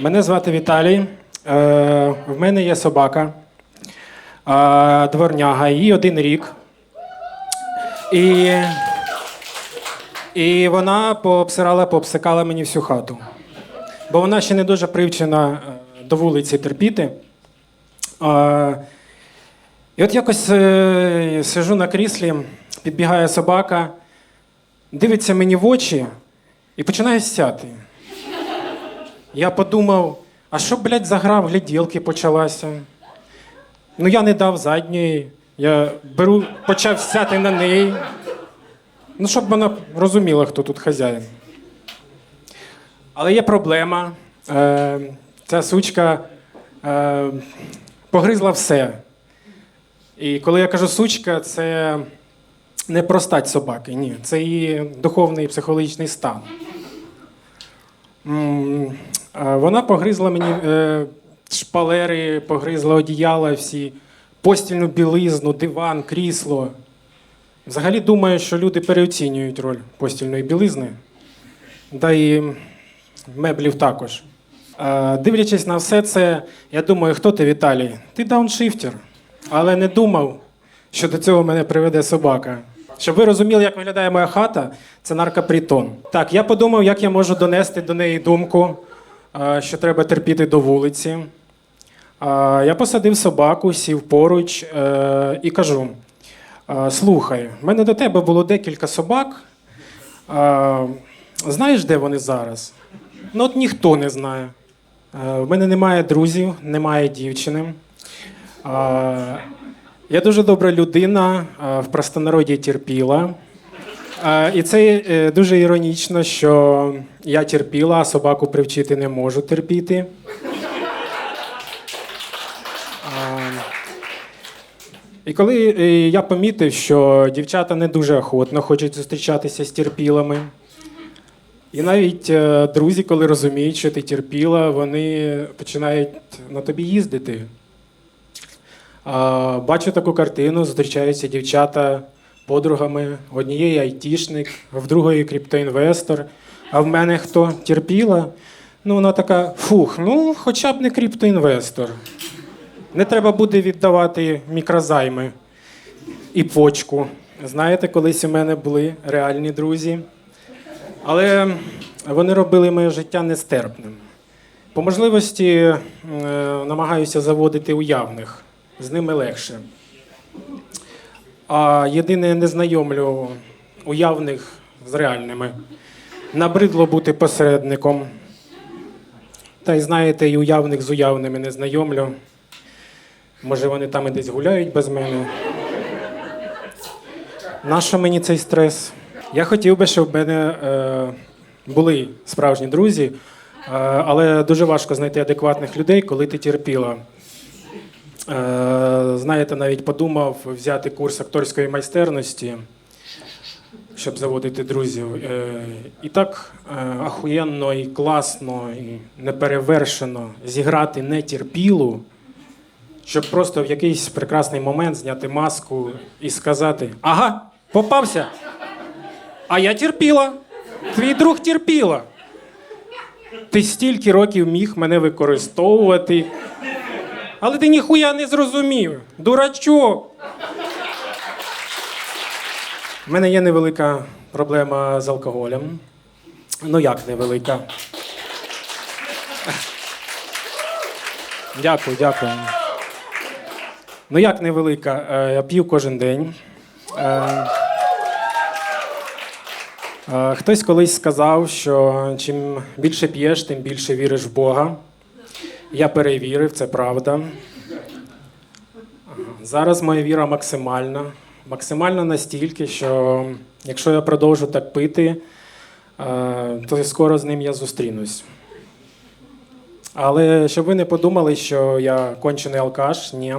Мене звати Віталій. Е, в мене є собака, е, дворняга, їй один рік. І, і вона пообсирала, пообсикала мені всю хату. Бо вона ще не дуже привчена е, до вулиці терпіти. І от якось сижу на кріслі, підбігає собака, дивиться мені в очі і починає сяти. Я подумав, а що, блядь, за гра в гляділки почалася? Ну, я не дав задньої. Я беру, почав сяти на неї. Ну, щоб вона розуміла, хто тут хазяїн. Але є проблема. Е, ця сучка е, погризла все. І коли я кажу сучка, це не про стать собаки, ні. Це її духовний і психологічний стан. Вона погризла мені е, шпалери, погризла одіяла, всі, постільну білизну, диван, крісло. Взагалі думаю, що люди переоцінюють роль постільної білизни, да і меблів також. Дивлячись на все це, я думаю, хто ти, Віталій? Ти дауншифтер. Але не думав, що до цього мене приведе собака. Щоб ви розуміли, як виглядає моя хата, це наркопритон. Так, я подумав, як я можу донести до неї думку, що треба терпіти до вулиці. Я посадив собаку, сів поруч е, і кажу: слухай, в мене до тебе було декілька собак. Знаєш, де вони зараз? Ну, от ніхто не знає. В мене немає друзів, немає дівчини. Я дуже добра людина, в простонароді терпіла. І це е, дуже іронічно, що я терпіла, а собаку привчити не можу терпіти. І коли е, я помітив, що дівчата не дуже охотно хочуть зустрічатися з терпілами, і навіть е, друзі, коли розуміють, що ти терпіла, вони починають на тобі їздити. Бачу таку картину, зустрічаються дівчата подругами. В однієї айтішник, в другої криптоінвестор. А в мене хто терпіла? Ну, вона така: фух, ну хоча б не криптоінвестор. Не треба буде віддавати мікрозайми і почку. Знаєте, колись у мене були реальні друзі. Але вони робили моє життя нестерпним. По можливості е, намагаюся заводити уявних, з ними легше. А єдине не знайомлю уявних з реальними. Набридло бути посередником. Та й знаєте, і уявних з уявними не знайомлю. Може, вони там і десь гуляють без мене. Нащо мені цей стрес? Я хотів би, щоб в мене е, були справжні друзі, е, але дуже важко знайти адекватних людей, коли ти терпіла. Е, знаєте, навіть подумав взяти курс акторської майстерності, щоб заводити друзів. Е, і так е, ахуєнно, і класно, і неперевершено зіграти нетерпілу, щоб просто в якийсь прекрасний момент зняти маску і сказати: Ага, попався! А я терпіла. Твій друг терпіла. Ти стільки років міг мене використовувати. Але ти ніхуя не зрозумів. Дурачок. У мене є невелика проблема з алкоголем. Ну як невелика? Дякую, дякую. Ну як невелика? Е, Я п'ю кожен день. Е, Е, Хтось колись сказав, що чим більше п'єш, тим більше віриш в Бога. Я перевірив, це правда. Зараз моя віра максимальна. Максимальна настільки, що якщо я продовжу так пити, е, то скоро з ним я зустрінусь. Але щоб ви не подумали, що я кончений алкаш, ні.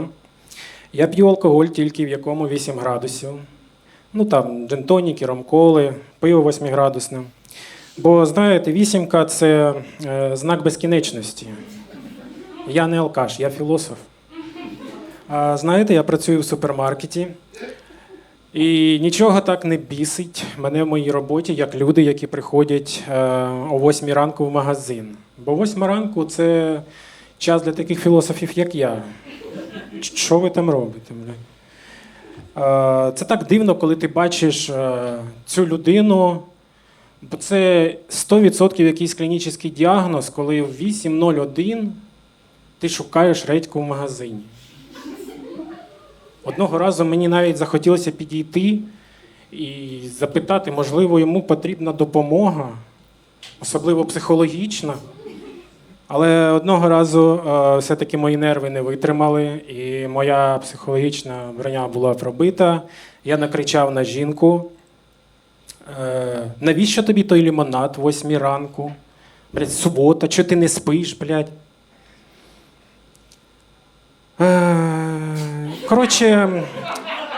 Я п'ю алкоголь тільки в якому 8 градусів. Ну там джентоніки, ромколи, пиво 8-градусне. Бо знаєте, вісімка це е, знак безкінечності. Я не алкаш, я філософ. Знаєте, я працюю в супермаркеті. І нічого так не бісить мене в моїй роботі, як люди, які приходять е, о 8 ранку в магазин. Бо 8 ранку це час для таких філософів, як я. Що ви там робите? Е, Це так дивно, коли ти бачиш е, цю людину. Бо це 100% якийсь клінічний діагноз, коли в 8.01 ти шукаєш редьку в магазині. Одного разу мені навіть захотілося підійти і запитати, можливо, йому потрібна допомога, особливо психологічна. Але одного разу е, все-таки мої нерви не витримали, і моя психологічна броня була пробита. Я накричав на жінку. Е, навіщо тобі той лимонад в 8 ранку? Блядь, субота, чого ти не спиш, блядь? Е, коротше,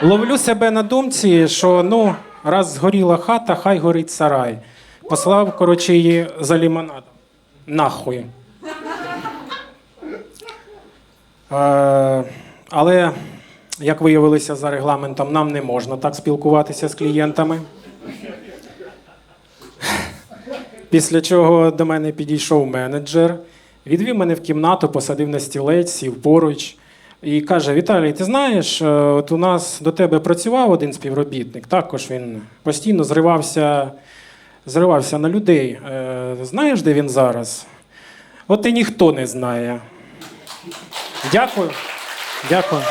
ловлю себе на думці, що ну, раз згоріла хата, хай горить сарай. Послав, коротше, її за лимонадом. Нахуй. Е, але, як виявилося за регламентом, нам не можна так спілкуватися з клієнтами. Після чого до мене підійшов менеджер, відвів мене в кімнату, посадив на стілець, сів поруч і каже: Віталій, ти знаєш, е, от у нас до тебе працював один співробітник, також він постійно зривався, зривався на людей. Е, Знаєш, де він зараз? От і ніхто не знає. Дякую. Дякую.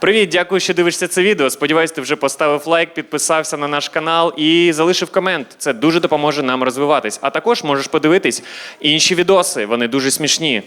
Привіт, дякую, що дивишся це відео. Сподіваюсь, ти вже поставив лайк, підписався на наш канал і залишив комент. Це дуже допоможе нам розвиватись. А також можеш подивитись інші відоси. Вони дуже смішні.